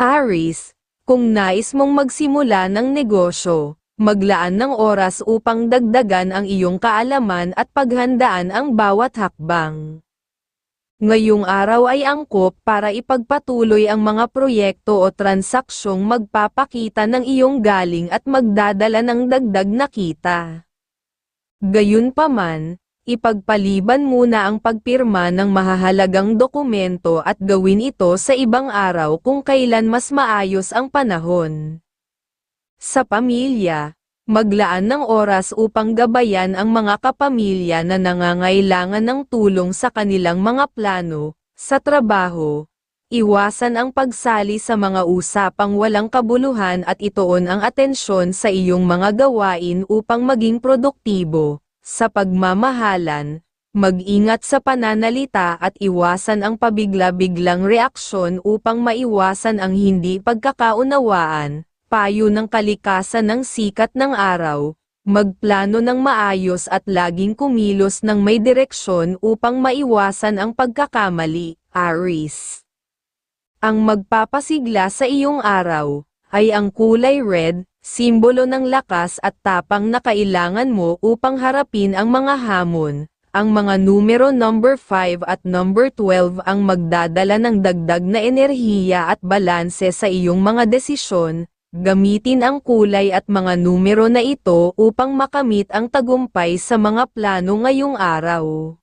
Aris, kung nais mong magsimula ng negosyo, maglaan ng oras upang dagdagan ang iyong kaalaman at paghandaan ang bawat hakbang. Ngayong araw ay angkop para ipagpatuloy ang mga proyekto o transaksyong magpapakita ng iyong galing at magdadala ng dagdag na kita. Gayunpaman, ipagpaliban muna ang pagpirma ng mahahalagang dokumento at gawin ito sa ibang araw kung kailan mas maayos ang panahon. Sa pamilya, maglaan ng oras upang gabayan ang mga kapamilya na nangangailangan ng tulong sa kanilang mga plano, sa trabaho. Iwasan ang pagsali sa mga usapang walang kabuluhan at ituon ang atensyon sa iyong mga gawain upang maging produktibo. Sa pagmamahalan, mag-ingat sa pananalita at iwasan ang pabigla-biglang reaksyon upang maiwasan ang hindi pagkakaunawaan, payo ng kalikasan ng sikat ng araw, magplano ng maayos at laging kumilos ng may direksyon upang maiwasan ang pagkakamali, Aries. Ang magpapasigla sa iyong araw, ay ang kulay red, simbolo ng lakas at tapang na kailangan mo upang harapin ang mga hamon. Ang mga numero number 5 at number 12 ang magdadala ng dagdag na enerhiya at balanse sa iyong mga desisyon, Gamitin ang kulay at mga numero na ito upang makamit ang tagumpay sa mga plano ngayong araw.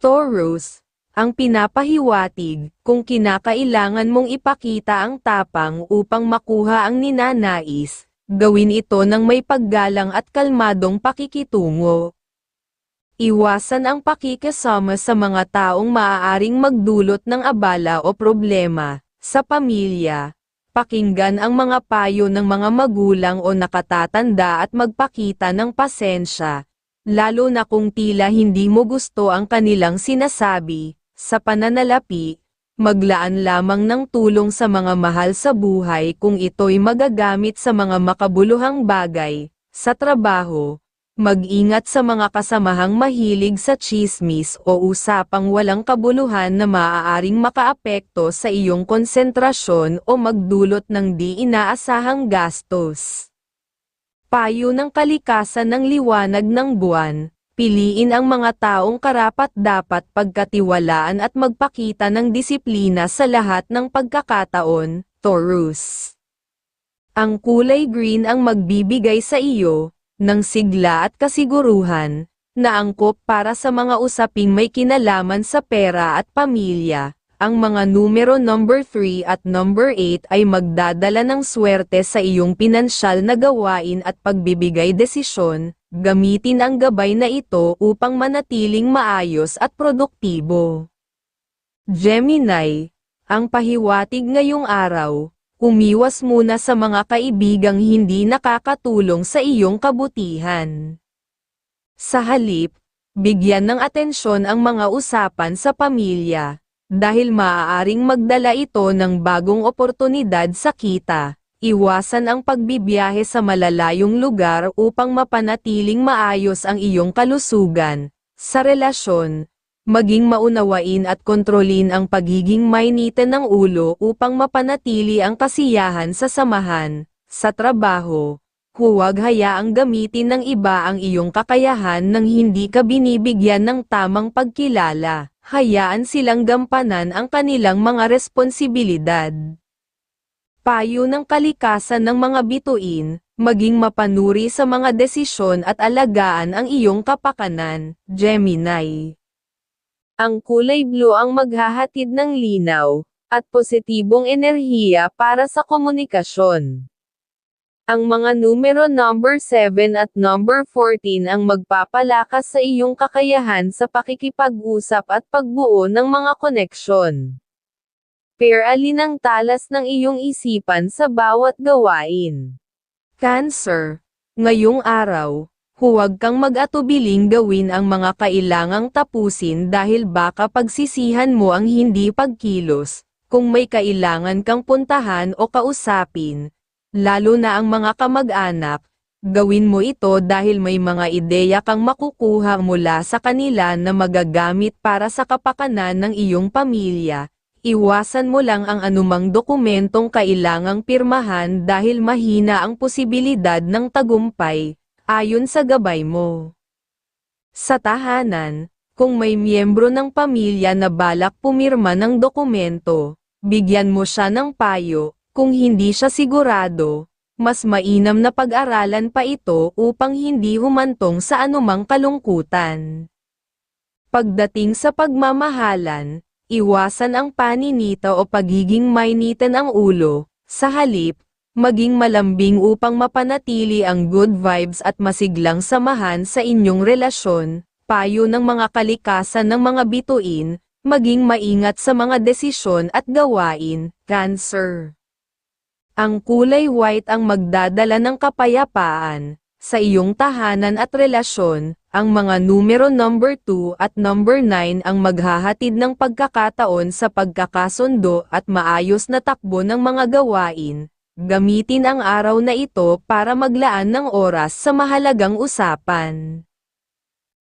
Taurus, ang pinapahiwatig, kung kinakailangan mong ipakita ang tapang upang makuha ang ninanais, gawin ito ng may paggalang at kalmadong pakikitungo. Iwasan ang pakikisama sa mga taong maaaring magdulot ng abala o problema, sa pamilya, Pakinggan ang mga payo ng mga magulang o nakatatanda at magpakita ng pasensya, lalo na kung tila hindi mo gusto ang kanilang sinasabi, sa pananalapi, maglaan lamang ng tulong sa mga mahal sa buhay kung ito'y magagamit sa mga makabuluhang bagay, sa trabaho, Mag-ingat sa mga kasamahang mahilig sa chismis o usapang walang kabuluhan na maaaring makaapekto sa iyong konsentrasyon o magdulot ng di inaasahang gastos. Payo ng kalikasan ng liwanag ng buwan, piliin ang mga taong karapat-dapat pagkatiwalaan at magpakita ng disiplina sa lahat ng pagkakataon, Taurus. Ang kulay green ang magbibigay sa iyo, ng sigla at kasiguruhan, na angkop para sa mga usaping may kinalaman sa pera at pamilya. Ang mga numero number 3 at number 8 ay magdadala ng swerte sa iyong pinansyal na gawain at pagbibigay desisyon, gamitin ang gabay na ito upang manatiling maayos at produktibo. Gemini, ang pahiwatig ngayong araw, umiwas muna sa mga kaibigang hindi nakakatulong sa iyong kabutihan. Sa halip, bigyan ng atensyon ang mga usapan sa pamilya, dahil maaaring magdala ito ng bagong oportunidad sa kita. Iwasan ang pagbibiyahe sa malalayong lugar upang mapanatiling maayos ang iyong kalusugan. Sa relasyon, maging maunawain at kontrolin ang pagiging mainitin ng ulo upang mapanatili ang kasiyahan sa samahan, sa trabaho. Huwag hayaang gamitin ng iba ang iyong kakayahan nang hindi ka binibigyan ng tamang pagkilala. Hayaan silang gampanan ang kanilang mga responsibilidad. Payo ng kalikasan ng mga bituin, maging mapanuri sa mga desisyon at alagaan ang iyong kapakanan, Gemini. Ang kulay blue ang maghahatid ng linaw, at positibong enerhiya para sa komunikasyon. Ang mga numero number 7 at number 14 ang magpapalakas sa iyong kakayahan sa pakikipag-usap at pagbuo ng mga koneksyon. Pair alin ang talas ng iyong isipan sa bawat gawain. Cancer. Ngayong araw, Huwag kang mag-atubiling gawin ang mga kailangang tapusin dahil baka pagsisihan mo ang hindi pagkilos, kung may kailangan kang puntahan o kausapin, lalo na ang mga kamag-anak, gawin mo ito dahil may mga ideya kang makukuha mula sa kanila na magagamit para sa kapakanan ng iyong pamilya, iwasan mo lang ang anumang dokumentong kailangang pirmahan dahil mahina ang posibilidad ng tagumpay, ayon sa gabay mo. Sa tahanan, kung may miyembro ng pamilya na balak pumirma ng dokumento, bigyan mo siya ng payo, kung hindi siya sigurado, mas mainam na pag-aralan pa ito upang hindi humantong sa anumang kalungkutan. Pagdating sa pagmamahalan, iwasan ang paninita o pagiging mainitan ang ulo, sa halip, maging malambing upang mapanatili ang good vibes at masiglang samahan sa inyong relasyon, payo ng mga kalikasan ng mga bituin, maging maingat sa mga desisyon at gawain, Cancer. Ang kulay white ang magdadala ng kapayapaan, sa iyong tahanan at relasyon, ang mga numero number 2 at number 9 ang maghahatid ng pagkakataon sa pagkakasundo at maayos na takbo ng mga gawain. Gamitin ang araw na ito para maglaan ng oras sa mahalagang usapan.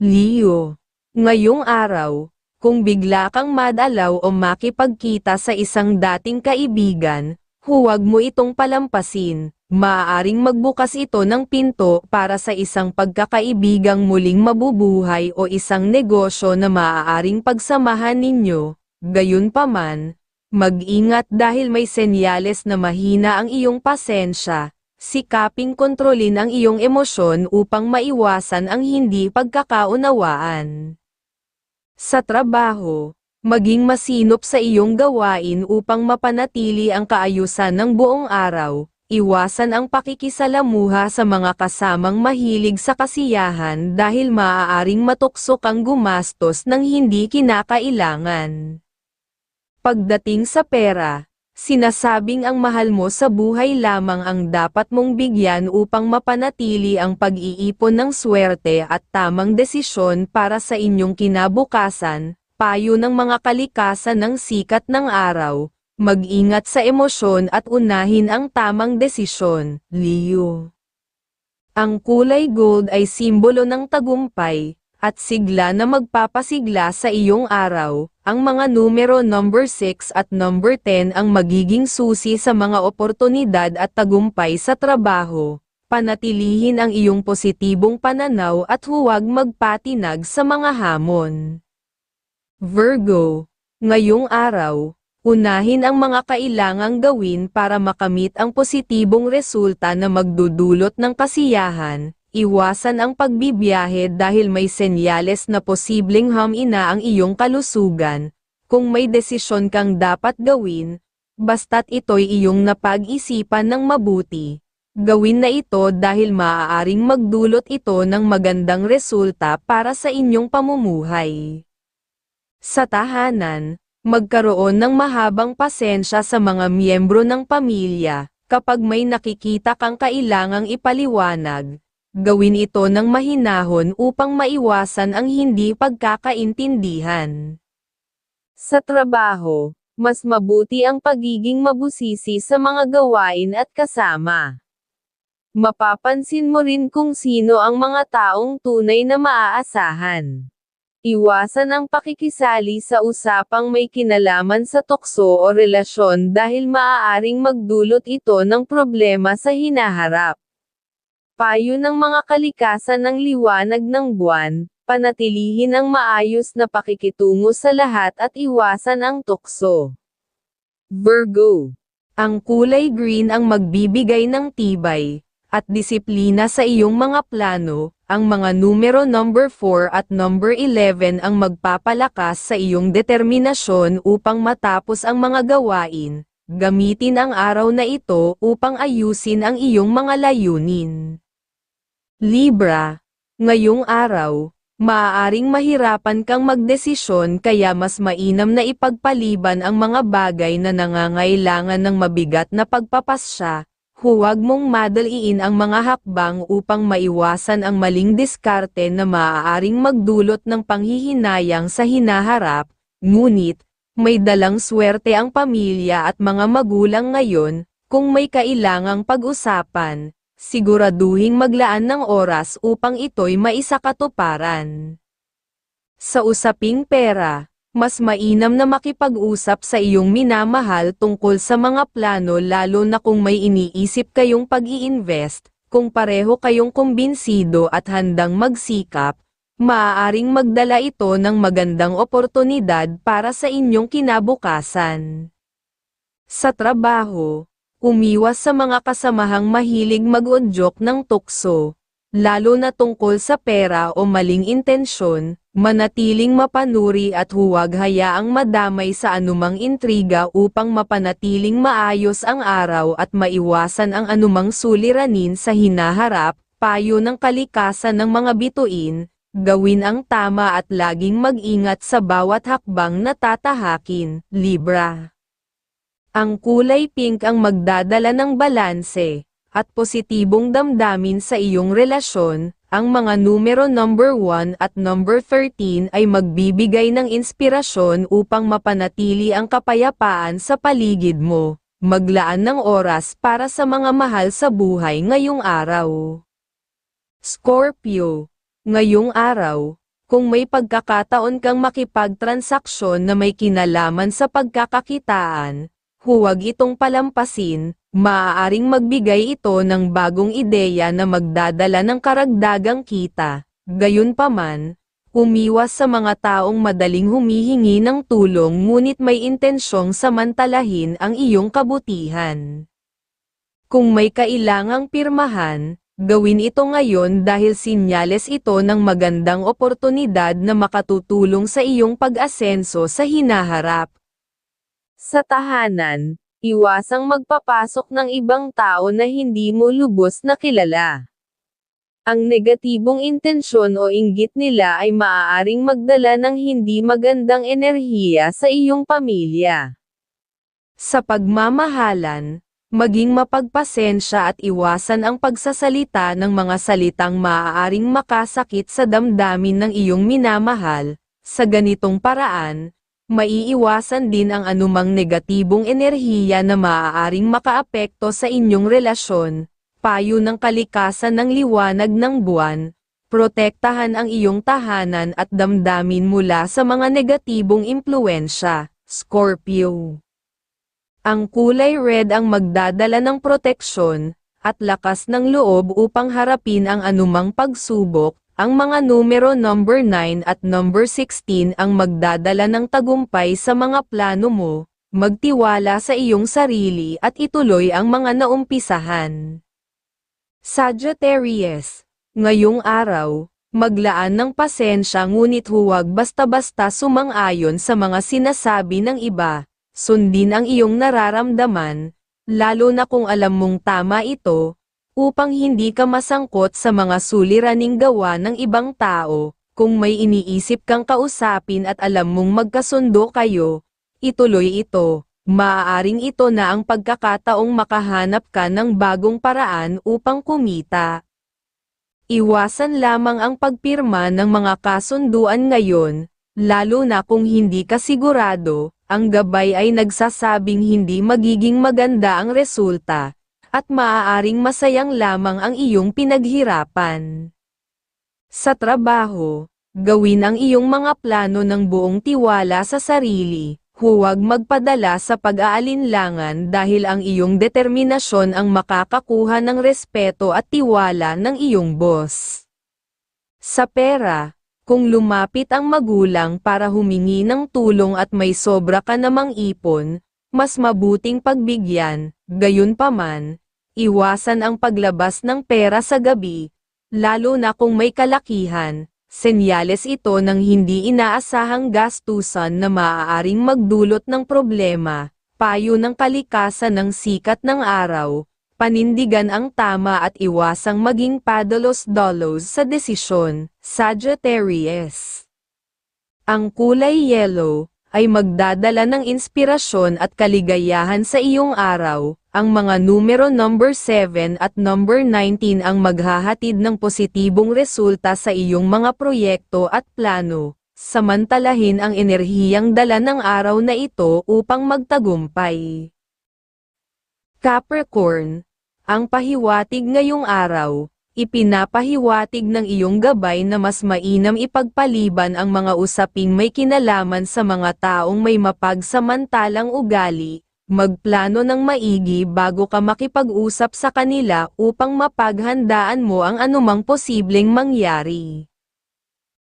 Leo. Ngayong araw, kung bigla kang madalaw o makipagkita sa isang dating kaibigan, huwag mo itong palampasin maaaring magbukas ito ng pinto para sa isang pagkakaibigang muling mabubuhay o isang negosyo na maaaring pagsamahan ninyo. Gayunpaman, mag-ingat dahil may senyales na mahina ang iyong pasensya. Sikaping kontrolin ang iyong emosyon upang maiwasan ang hindi pagkakaunawaan. Sa trabaho, maging masinop sa iyong gawain upang mapanatili ang kaayusan ng buong araw, Iwasan ang pakikisalamuha sa mga kasamang mahilig sa kasiyahan dahil maaaring matuksok ang gumastos ng hindi kinakailangan. Pagdating sa pera, sinasabing ang mahal mo sa buhay lamang ang dapat mong bigyan upang mapanatili ang pag-iipon ng swerte at tamang desisyon para sa inyong kinabukasan, payo ng mga kalikasan ng sikat ng araw, Mag-ingat sa emosyon at unahin ang tamang desisyon, Leo. Ang kulay gold ay simbolo ng tagumpay, at sigla na magpapasigla sa iyong araw, ang mga numero number 6 at number 10 ang magiging susi sa mga oportunidad at tagumpay sa trabaho. Panatilihin ang iyong positibong pananaw at huwag magpatinag sa mga hamon. Virgo, ngayong araw, Unahin ang mga kailangang gawin para makamit ang positibong resulta na magdudulot ng kasiyahan, iwasan ang pagbibiyahe dahil may senyales na posibleng hamina ang iyong kalusugan, kung may desisyon kang dapat gawin, basta't ito'y iyong napag-isipan ng mabuti. Gawin na ito dahil maaaring magdulot ito ng magandang resulta para sa inyong pamumuhay. Sa tahanan, magkaroon ng mahabang pasensya sa mga miyembro ng pamilya, kapag may nakikita kang kailangang ipaliwanag, gawin ito ng mahinahon upang maiwasan ang hindi pagkakaintindihan. Sa trabaho, mas mabuti ang pagiging mabusisi sa mga gawain at kasama. Mapapansin mo rin kung sino ang mga taong tunay na maaasahan. Iwasan ang pakikisali sa usapang may kinalaman sa tukso o relasyon dahil maaaring magdulot ito ng problema sa hinaharap. Payo ng mga kalikasan ng liwanag ng buwan, panatilihin ang maayos na pakikitungo sa lahat at iwasan ang tukso. Virgo. Ang kulay green ang magbibigay ng tibay, at disiplina sa iyong mga plano, ang mga numero number 4 at number 11 ang magpapalakas sa iyong determinasyon upang matapos ang mga gawain. Gamitin ang araw na ito upang ayusin ang iyong mga layunin. Libra, ngayong araw, maaaring mahirapan kang magdesisyon kaya mas mainam na ipagpaliban ang mga bagay na nangangailangan ng mabigat na pagpapasya, Huwag mong madaliin ang mga hakbang upang maiwasan ang maling diskarte na maaaring magdulot ng panghihinayang sa hinaharap, ngunit, may dalang swerte ang pamilya at mga magulang ngayon, kung may kailangang pag-usapan, siguraduhing maglaan ng oras upang ito'y maisakatuparan. Sa usaping pera, mas mainam na makipag-usap sa iyong minamahal tungkol sa mga plano lalo na kung may iniisip kayong pag-i-invest, kung pareho kayong kumbinsido at handang magsikap, maaaring magdala ito ng magandang oportunidad para sa inyong kinabukasan. Sa trabaho, umiwas sa mga kasamahang mahilig mag-udyok ng tukso, lalo na tungkol sa pera o maling intensyon, manatiling mapanuri at huwag hayaang madamay sa anumang intriga upang mapanatiling maayos ang araw at maiwasan ang anumang suliranin sa hinaharap, payo ng kalikasan ng mga bituin, gawin ang tama at laging mag-ingat sa bawat hakbang na tatahakin, Libra. Ang kulay pink ang magdadala ng balanse, at positibong damdamin sa iyong relasyon, ang mga numero number 1 at number 13 ay magbibigay ng inspirasyon upang mapanatili ang kapayapaan sa paligid mo. Maglaan ng oras para sa mga mahal sa buhay ngayong araw. Scorpio, ngayong araw, kung may pagkakataon kang makipagtransaksyon na may kinalaman sa pagkakakitaan, huwag itong palampasin, maaaring magbigay ito ng bagong ideya na magdadala ng karagdagang kita. Gayunpaman, umiwas sa mga taong madaling humihingi ng tulong ngunit may intensyong samantalahin ang iyong kabutihan. Kung may kailangang pirmahan, gawin ito ngayon dahil sinyales ito ng magandang oportunidad na makatutulong sa iyong pag-asenso sa hinaharap. Sa tahanan, iwasang magpapasok ng ibang tao na hindi mo lubos na kilala. Ang negatibong intensyon o inggit nila ay maaaring magdala ng hindi magandang enerhiya sa iyong pamilya. Sa pagmamahalan, maging mapagpasensya at iwasan ang pagsasalita ng mga salitang maaaring makasakit sa damdamin ng iyong minamahal. Sa ganitong paraan, maiiwasan din ang anumang negatibong enerhiya na maaaring makaapekto sa inyong relasyon. Payo ng kalikasan ng liwanag ng buwan, protektahan ang iyong tahanan at damdamin mula sa mga negatibong impluensya, Scorpio. Ang kulay red ang magdadala ng proteksyon, at lakas ng loob upang harapin ang anumang pagsubok, ang mga numero number 9 at number 16 ang magdadala ng tagumpay sa mga plano mo, magtiwala sa iyong sarili at ituloy ang mga naumpisahan. Sagittarius, ngayong araw, maglaan ng pasensya ngunit huwag basta-basta sumang-ayon sa mga sinasabi ng iba, sundin ang iyong nararamdaman, lalo na kung alam mong tama ito, upang hindi ka masangkot sa mga suliraning gawa ng ibang tao, kung may iniisip kang kausapin at alam mong magkasundo kayo, ituloy ito. Maaaring ito na ang pagkakataong makahanap ka ng bagong paraan upang kumita. Iwasan lamang ang pagpirma ng mga kasunduan ngayon, lalo na kung hindi ka sigurado, ang gabay ay nagsasabing hindi magiging maganda ang resulta, at maaaring masayang lamang ang iyong pinaghirapan. Sa trabaho, gawin ang iyong mga plano ng buong tiwala sa sarili, Huwag magpadala sa pag-aalinlangan dahil ang iyong determinasyon ang makakakuha ng respeto at tiwala ng iyong boss. Sa pera, kung lumapit ang magulang para humingi ng tulong at may sobra ka namang ipon, mas mabuting pagbigyan, gayunpaman, iwasan ang paglabas ng pera sa gabi, lalo na kung may kalakihan, Senyales ito ng hindi inaasahang gastusan na maaaring magdulot ng problema, payo ng kalikasan ng sikat ng araw, panindigan ang tama at iwasang maging padalos-dolos sa desisyon, Sagittarius. Ang kulay yellow, ay magdadala ng inspirasyon at kaligayahan sa iyong araw, ang mga numero number 7 at number 19 ang maghahatid ng positibong resulta sa iyong mga proyekto at plano. Samantalahin ang enerhiyang dala ng araw na ito upang magtagumpay. Capricorn, ang pahiwatig ngayong araw, Ipinapahiwatig ng iyong gabay na mas mainam ipagpaliban ang mga usaping may kinalaman sa mga taong may mapagsamantalang ugali, magplano ng maigi bago ka makipag-usap sa kanila upang mapaghandaan mo ang anumang posibleng mangyari.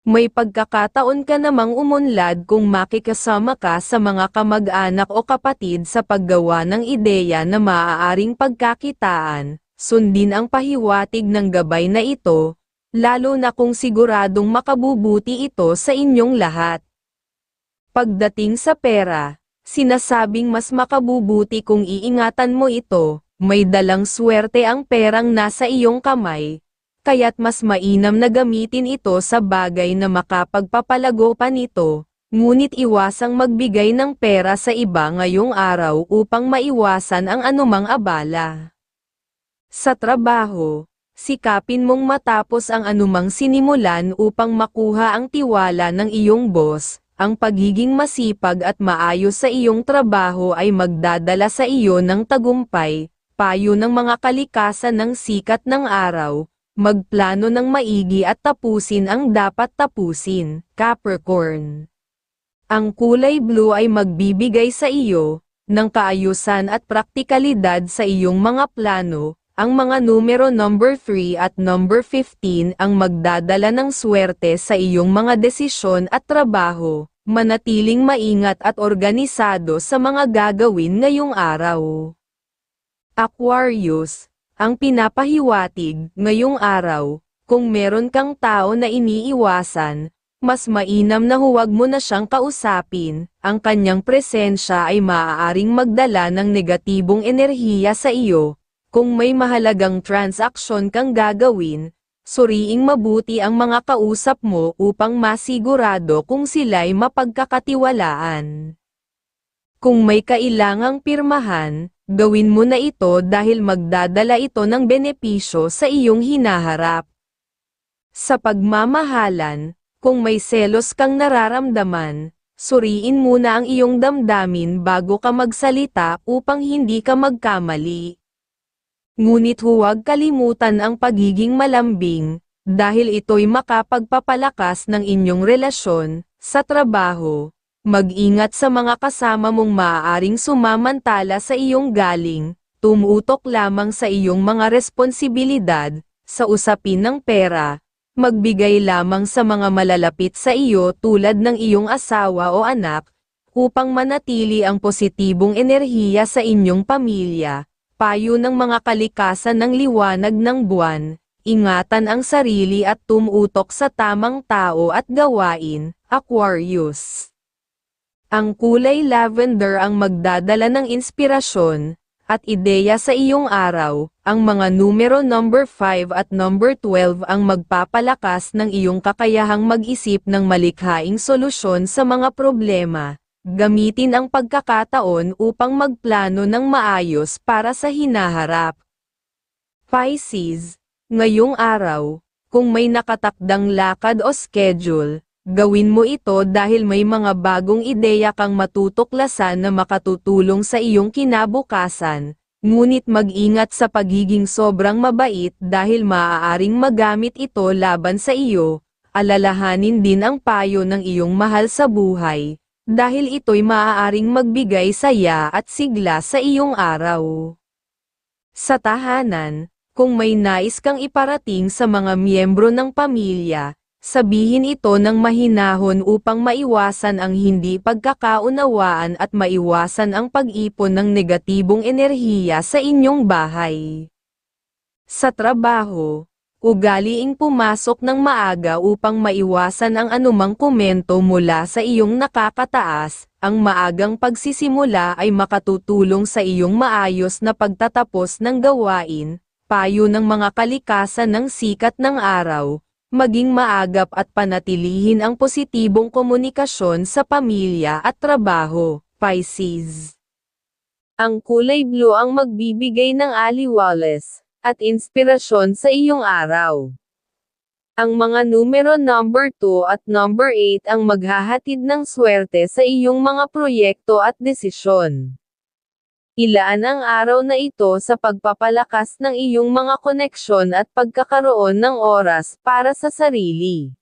May pagkakataon ka namang umunlad kung makikasama ka sa mga kamag-anak o kapatid sa paggawa ng ideya na maaaring pagkakitaan, sundin ang pahiwatig ng gabay na ito, lalo na kung siguradong makabubuti ito sa inyong lahat. Pagdating sa pera, sinasabing mas makabubuti kung iingatan mo ito, may dalang swerte ang perang nasa iyong kamay, kaya't mas mainam na gamitin ito sa bagay na makapagpapalago pa nito, ngunit iwasang magbigay ng pera sa iba ngayong araw upang maiwasan ang anumang abala. Sa trabaho, sikapin mong matapos ang anumang sinimulan upang makuha ang tiwala ng iyong boss. Ang pagiging masipag at maayos sa iyong trabaho ay magdadala sa iyo ng tagumpay, payo ng mga kalikasan ng sikat ng araw, magplano ng maigi at tapusin ang dapat tapusin, Capricorn. Ang kulay blue ay magbibigay sa iyo, ng kaayusan at praktikalidad sa iyong mga plano, ang mga numero number 3 at number 15 ang magdadala ng swerte sa iyong mga desisyon at trabaho, manatiling maingat at organisado sa mga gagawin ngayong araw. Aquarius, ang pinapahiwatig ngayong araw, kung meron kang tao na iniiwasan, mas mainam na huwag mo na siyang kausapin, ang kanyang presensya ay maaaring magdala ng negatibong enerhiya sa iyo, kung may mahalagang transaksyon kang gagawin, suriing mabuti ang mga kausap mo upang masigurado kung sila'y mapagkakatiwalaan. Kung may kailangang pirmahan, gawin mo na ito dahil magdadala ito ng benepisyo sa iyong hinaharap. Sa pagmamahalan, kung may selos kang nararamdaman, suriin muna ang iyong damdamin bago ka magsalita upang hindi ka magkamali. Ngunit huwag kalimutan ang pagiging malambing, dahil ito'y makapagpapalakas ng inyong relasyon, sa trabaho. Mag-ingat sa mga kasama mong maaaring sumamantala sa iyong galing, tumutok lamang sa iyong mga responsibilidad, sa usapin ng pera, magbigay lamang sa mga malalapit sa iyo tulad ng iyong asawa o anak, upang manatili ang positibong enerhiya sa inyong pamilya payo ng mga kalikasan ng liwanag ng buwan, ingatan ang sarili at tumutok sa tamang tao at gawain, Aquarius. Ang kulay lavender ang magdadala ng inspirasyon, at ideya sa iyong araw, ang mga numero number 5 at number 12 ang magpapalakas ng iyong kakayahang mag-isip ng malikhaing solusyon sa mga problema, Gamitin ang pagkakataon upang magplano ng maayos para sa hinaharap. Pisces, ngayong araw, kung may nakatakdang lakad o schedule, gawin mo ito dahil may mga bagong ideya kang matutuklasan na makatutulong sa iyong kinabukasan, ngunit mag-ingat sa pagiging sobrang mabait dahil maaaring magamit ito laban sa iyo, alalahanin din ang payo ng iyong mahal sa buhay dahil ito'y maaaring magbigay saya at sigla sa iyong araw. Sa tahanan, kung may nais kang iparating sa mga miyembro ng pamilya, sabihin ito ng mahinahon upang maiwasan ang hindi pagkakaunawaan at maiwasan ang pag-ipon ng negatibong enerhiya sa inyong bahay. Sa trabaho, Ugaliing pumasok ng maaga upang maiwasan ang anumang komento mula sa iyong nakakataas, ang maagang pagsisimula ay makatutulong sa iyong maayos na pagtatapos ng gawain, payo ng mga kalikasan ng sikat ng araw, maging maagap at panatilihin ang positibong komunikasyon sa pamilya at trabaho, Pisces. Ang kulay blue ang magbibigay ng aliwales at inspirasyon sa iyong araw. Ang mga numero number 2 at number 8 ang maghahatid ng swerte sa iyong mga proyekto at desisyon. Ilaan ang araw na ito sa pagpapalakas ng iyong mga koneksyon at pagkakaroon ng oras para sa sarili.